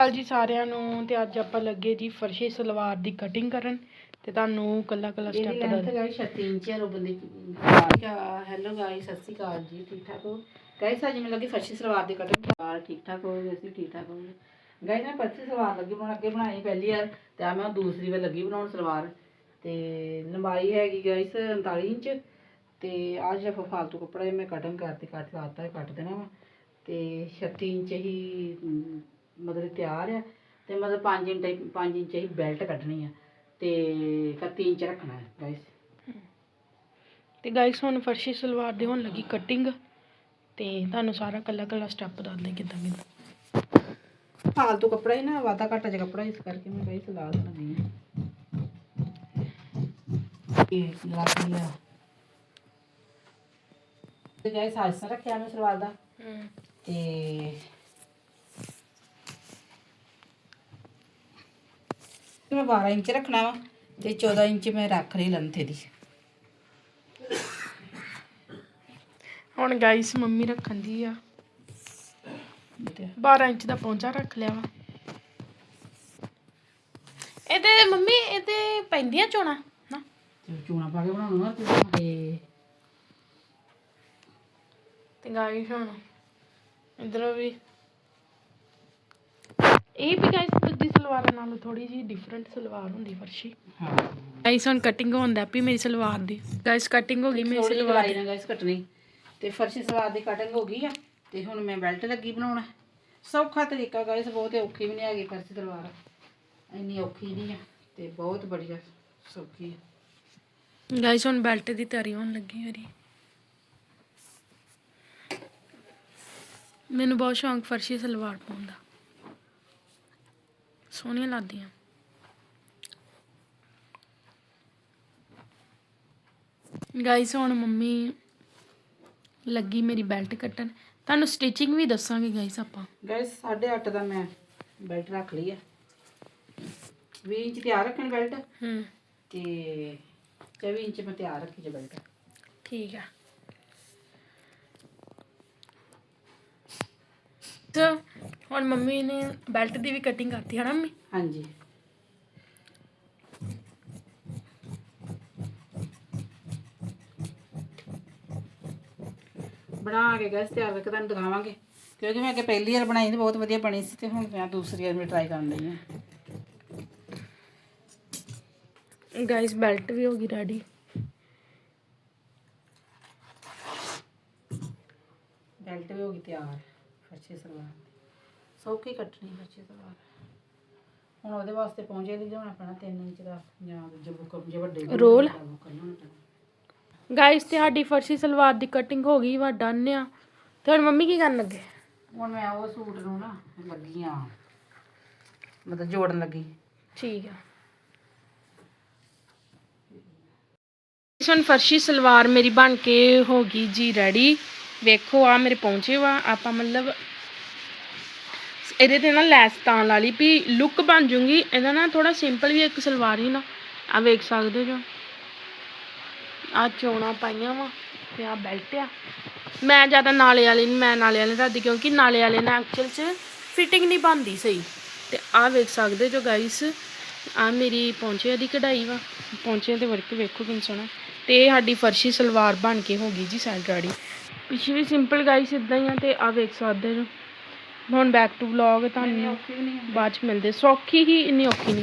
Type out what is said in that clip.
ਹਾਲ ਜੀ ਸਾਰਿਆਂ ਨੂੰ ਤੇ ਅੱਜ ਆਪਾਂ ਲੱਗੇ ਜੀ ਫਰਸ਼ੀ ਸਲਵਾਰ ਦੀ ਕਟਿੰਗ ਕਰਨ ਤੇ ਤੁਹਾਨੂੰ ਕੱਲਾ ਕੱਲਾ ਇਹਦੀ ਸਟੈਪ ਲੈਂਥ ਦੱਸ ਗਾਇਸ 36 ਇੰਚ ਹੈ ਰੋਬਨ ਦੀ ਹੈਲੋ ਗਾਇਸ ਸਤਿ ਸ਼੍ਰੀ ਅਕਾਲ ਜੀ ਠੀਕ ਠਾਕ ਹੋ? ਗਾਇਸ ਅੱਜ ਮੈਂ ਲੱਗੀ ਫਰਸ਼ੀ ਸਲਵਾਰ ਦੀ ਕਟਿੰਗ ਸਲਵਾਰ ਠੀਕ ਠਾਕ ਹੋ ਗਏ ਅਸੀਂ ਠੀਕ ਠਾਕ ਹੋ ਗਏ। ਗਾਇਸ ਮੈਂ ਫਰਸ਼ੀ ਸਲਵਾਰ ਲੱਗੀ ਬਣਾਉਣ ਅੱਗੇ ਬਣਾਈ ਪਹਿਲੀ ਵਾਰ ਤੇ ਆ ਮੈਂ ਦੂਸਰੀ ਵਾਰ ਲੱਗੀ ਬਣਾਉਣ ਸਲਵਾਰ। ਤੇ ਲੰਬਾਈ ਹੈਗੀ ਗਾਇਸ 39 ਇੰਚ ਤੇ ਆ ਜਿਹੜਾ ਫਾਲਤੂ ਕੱਪੜਾ ਇਹ ਮੈਂ ਕਟਿੰਗ ਕਰਤੀ ਕੱਟ ਲਾਤਾ ਕੱਟ ਦੇਣਾ ਵਾ। ਤੇ 36 ਇੰਚ ਹੀ ਮਤਲਬ ਤਿਆਰ ਆ ਤੇ ਮਤਲਬ 5 ਇੰਚ 5 ਇੰਚ ਹੀ ਬੈਲਟ ਕੱਢਣੀ ਆ ਤੇ 31 ਇੰਚ ਰੱਖਣਾ ਹੈ ਗਾਇਸ ਤੇ ਗਾਇਸ ਹੁਣ ਫਰਸ਼ੀ ਸਲਵਾਰ ਦੀ ਹੋਣ ਲੱਗੀ ਕਟਿੰਗ ਤੇ ਤੁਹਾਨੂੰ ਸਾਰਾ ਕੱਲਾ ਕੱਲਾ ਸਟੈਪ ਦੱਸਦੇ ਕਿਦਾਂ ਕਿਦਾਂ। ਫਾਲਤੂ ਕੱਪੜਾ ਹੀ ਨਾ ਵਾਦਾ ਘਾਟਾ ਜਿਹਾ ਕੱਪੜਾ ਇਸ ਕਰਕੇ ਮੈਂ ਗਾਇਸ ਲਾ ਦਿੰਦੀ ਹਾਂ ਇਹ ਲਾ ਲਿਆ ਤੇ ਗਾਇਸ ਹਾਸਾ ਰੱਖਿਆ ਮੈਂ ਸਲਵਾਰ ਦਾ। ਤੇ ਮੈਂ 12 ਇੰਚ ਰੱਖਣਾ ਵਾ ਤੇ 14 ਇੰਚ ਮੈਂ ਰੱਖ ਲਈ ਲੰਥੇ ਦੀ। ਹੁਣ ਗਾਇਸ ਮੰਮੀ ਰੱਖਣ ਦੀ ਆ। 12 ਇੰਚ ਦਾ ਪੌਂਚਾ ਰੱਖ ਲਿਆ ਵਾ। ਇਹਦੇ ਮੰਮੀ ਇਹਦੇ ਪੈਂਦੀਆਂ ਚੋਣਾ? ਨਾ। ਤੇ ਚੂਣਾ ਪਾ ਕੇ ਬਣਾਉਣਾ ਤੇ ਤੇ ਗਾਇਸ ਹੁਣ ਇਧਰ ਵੀ। ਇਹ ਵੀ ਦੂਜੀ ਸਲਵਾਰਾਂ ਨਾਲੋਂ ਥੋੜੀ ਜੀ ਡਿਫਰੈਂਟ ਸਲਵਾਰ ਹੁੰਦੀ ਫਰਸ਼ੀ। ਹਾਂ। ਗਾਇਸ ਹੁਣ ਕਟਿੰਗ ਹੁੰਦਾ ਪਈ ਮੇਰੀ ਸਲਵਾਰ ਦੀ। ਗਾਇਸ ਕਟਿੰਗ ਹੋ ਗਈ ਮੇਰੀ ਥੋੜੀ ਸਲਵਾਰ ਨਾਲ ਗਾਇਸ ਕੱਟਣੀ। ਤੇ ਫਰਸ਼ੀ ਸਲਵਾਰ ਦੀ ਕਟਿੰਗ ਹੋ ਗਈ ਆ। ਤੇ ਹੁਣ ਮੈਂ ਬੈਲਟ ਲੱਗੀ ਬਣਾਉਣਾ। ਸੌਖਾ ਤਰੀਕਾ ਗਾਇਸ ਬਹੁਤ ਔਖੀ ਵੀ ਨਹੀਂ ਹੈਗੀ ਫਰਸ਼ੀ ਸਲਵਾਰ। ਇੰਨੀ ਔਖੀ ਨਹੀਂ ਆ ਤੇ ਬਹੁਤ ਬੜੀਆ ਸੌਖੀ ਆ। ਗਾਇਸ ਹੁਣ ਬੈਲਟ ਦੀ ਤਿਆਰੀ ਹੋਣ ਲੱਗੀ ਮੇਰੀ। ਮੈਨੂੰ ਬਹੁਤ ਸ਼ੌਂਕ ਫਰਸ਼ੀ ਸਲਵਾਰ ਪਾਉਣ ਦਾ। ਸੋਹਣੀਆਂ ਲੱਗਦੀਆਂ। ਗਾਇਸ ਹੁਣ ਮੰਮੀ ਲੱਗੀ ਮੇਰੀ ਬੈਲਟ ਕੱਟਣ। ਤੁਹਾਨੂੰ ਸਟਿਚਿੰਗ ਵੀ ਦੱਸਾਂਗੇ ਗਾਇਸ ਆਪਾਂ। ਗਾਇਸ 8.5 ਦਾ ਮੈਂ ਬੈਲਟ ਰੱਖ ਲਈ ਆ। 20 ਇੰਚ ਤਿਆਰ ਰੱਖਣ ਬੈਲਟ ਹੂੰ। ਤੇ 24 ਇੰਚ ਮੈਂ ਤਿਆਰ ਰੱਖੀ ਜੇ ਬੈਲਟ ਠੀਕ ਆ। ਤੇ ਹੁਣ ਮੰਮੀ ਨੇ ਬੈਲਟ ਦੀ ਵੀ ਕਟਿੰਗ ਕਰਤੀ ਹੈ ਨਾ ਮੰਮੀ? ਹਾਂਜੀ। ਬਣਾ ਕੇ ਗੈਸ ਤਿਆਰ ਕਰਕੇ ਤੁਹਾਨੂੰ ਦਿਖਾਵਾਂਗੇ। ਕਿਉਂਕਿ ਮੈਂ ਅੱਗੇ ਪਹਿਲੀ ਵਾਰ ਬਣਾਈ ਸੀ ਬਹੁਤ ਵਧੀਆ ਬਣੀ ਸੀ ਤੇ ਹੁਣ ਮੈਂ ਦੂਸਰੀ ਵਾਰ ਮੈਂ ਟਰਾਈ ਕਰਨ ਲਈ ਹਾਂ। ਗਾਇਸ ਬੈਲਟ ਵੀ ਹੋ ਗਈ ਰੈਡੀ ਬੈਲਟ ਵੀ ਹੋ ਗਈ ਤਿਆਰ ਫਰਸ਼ੀ ਸਲਵਾਰ। ਸੌਖੀ ਕੱਟਣੀ ਫਰਸ਼ੀ ਸਲਵਾਰ ਹੁਣ ਉਹਦੇ ਵਾਸਤੇ ਪਹੁੰਚੇ ਲਈ ਲਿਆਉਣਾ ਪੈਣਾ 3 ਇੰਚ ਦਾ। ਜਾਂ ਜੇ ਬੁੱਕ ਜੇ ਵੱਡੇ ਰੋਲ? ਬੁੱਕ ਲਿਆਉਣਾ ਪੈਣਾ ਗਾਇਸ ਤੇ ਸਾਡੀ ਫਰਸ਼ੀ ਸਲਵਾਰ ਦੀ ਕਟਿੰਗ ਹੋ ਗਈ ਵਾ ਡਨ ਆ। ਤੇ ਹੁਣ ਮੰਮੀ ਕੀ ਕਰਨ ਲੱਗੇ? ਹੁਣ ਮੈਂ ਉਹ ਸੂਟ ਨੂੰ ਨਾ ਲੱਗੀ ਆ। ਮਤਲਬ ਜੋੜਨ ਲੱਗੀ। ਠੀਕ ਆ। ਹੁਣ ਫਰਸ਼ੀ ਸਲਵਾਰ ਮੇਰੀ ਬਣ ਕੇ ਹੋ ਗਈ ਜੀ ਰੈਡੀ ਵੇਖੋ ਆ ਮੇਰੇ ਪਹੁੰਚੇ ਵਾ ਆਪਾਂ ਮਤਲਬ ਇਹਦੇ ਤੇ ਨਾ ਲੈਸ ਤਾਂ ਲਾ ਲਈ ਵੀ ਲੁੱਕ ਬਣ ਜੂਗੀ। ਇਹਦਾ ਨਾ ਥੋੜਾ ਸਿੰਪਲ ਵੀ ਇੱਕ ਸਲਵਾਰ ਹੀ ਨਾ। ਆ ਵੇਖ ਸਕਦੇ ਜੋ। ਆ ਚੋਣਾ ਪਾਈਆਂ ਵਾ ਤੇ ਆ ਬੈਲਟ ਆ। ਮੈਂ ਜ਼ਿਆਦਾ ਨਾਲੇ ਵਾਲੇ ਨਹੀਂ ਮੈਂ ਨਾਲੇ ਵਾਲੇ ਰੱਖਦੀ ਕਿਉਂਕਿ ਨਾਲੇ ਵਾਲੇ ਨਾਲ ਐਕਚੁਅਲ 'ਚ ਫਿਟਿੰਗ ਨਹੀਂ ਬਣਦੀ ਸਹੀ। ਤੇ ਆ ਵੇਖ ਸਕਦੇ ਜੋ ਗਾਈਸ ਆ ਮੇਰੀ ਪੌਂਚੇ ਦੀ ਕਢਾਈ ਵਾ। ਪੌਂਚੇ ਤੇ ਵਰਕ ਵੇਖੋ ਕਿੰਨਾ ਸੋਹਣਾ। ਤੇ ਇਹ ਸਾਡੀ ਫਰਸ਼ੀ ਸਲਵਾਰ ਬਣ ਕੇ ਹੋ ਗਈ ਜੀ ਸਾਈਡ ਗਾੜੀ ਪਿੱਛੇ ਵੀ ਸਿੰਪਲ ਗਾਈਸ ਇਦਾਂ ਹੀ ਆ ਤੇ ਆ ਵੇਖ ਸਕਦੇ ਜੋ। ਹੁਣ ਬੈਕ ਟੂ ਵਲੌਗ ਤੁਹਾਨੂੰ ਬਾਅਦ ਚ ਮਿਲਦੇ। ਸੌਖੀ ਹੀ ਇੰਨੀ ਔਖੀ ਨਹੀਂ